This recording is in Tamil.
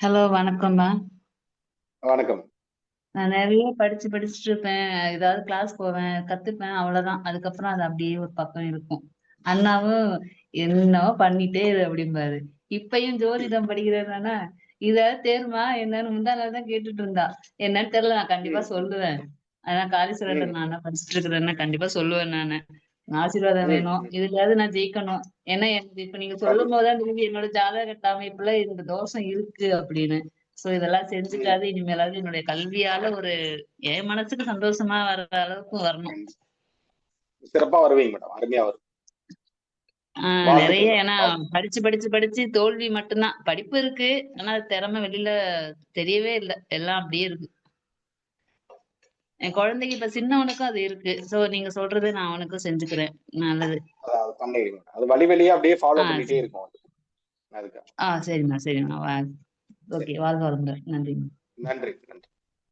ஹலோ வணக்கம்மா வணக்கம். நான் நிறைய படிச்சு படிச்சுட்டு இருப்பேன். ஏதாவது கிளாஸ் போவேன் கத்துப்பேன் அவ்வளவுதான். அதுக்கப்புறம் அது அப்படியே ஒரு பக்கம் இருக்கும். அண்ணாவும் என்னவோ பண்ணிட்டே இரு அப்படிம்பாரு. இப்பயும் ஜோதிடம் படிக்கிறேன்னா இத தேர்மா என்னன்னு முந்தா நாள் தான் கேட்டுட்டு இருந்தா. என்னன்னு தெரியல நான் கண்டிப்பா சொல்லுவேன். அதான் காளீஸ்வரர் நான் படிச்சுட்டு இருக்கிறேன்னு கண்டிப்பா சொல்லுவேன் நானு. ஆசீர்வாதம் வேணும். இதுலயாவது நான் ஜெயிக்கணும். ஏன்னா எனக்கு இப்ப நீங்க சொல்லும் போதுதான் தெரியுது என்னோட ஜாதக அமைப்புல இந்த தோஷம் இருக்கு அப்படின்னு. சோ இதெல்லாம் செஞ்சுக்காது. இனிமேலாவது என்னுடைய கல்வியால ஒரு என் மனசுக்கு சந்தோஷமா வர்ற அளவுக்கு வரணும். சிறப்பா வருவீங்க மேடம். அருமையா வரும் நிறைய ஏன்னா. படிச்சு படிச்சு படிச்சு தோல்வி மட்டும்தான். படிப்பு இருக்கு. ஆனா திறமை வெளியில தெரியவே இல்லை. எல்லாம் அப்படியே இருக்கு. என் குழந்தைக்கு இப்ப சின்னவனுக்கும் அது இருக்கு. சோ நீங்க சொல்றது நான் அவனுக்கும் செஞ்சுக்கிறேன். நல்லது. அது வழி வழியா அப்படியே ஃபாலோ ஆ, பண்ணிட்டே. இருக்கும் ஆஹ் சரிம்மா சரிம்மா. வா. ஓகே வாழ்க வளமுடன். நன்றிம்மா. நன்றி நன்றி.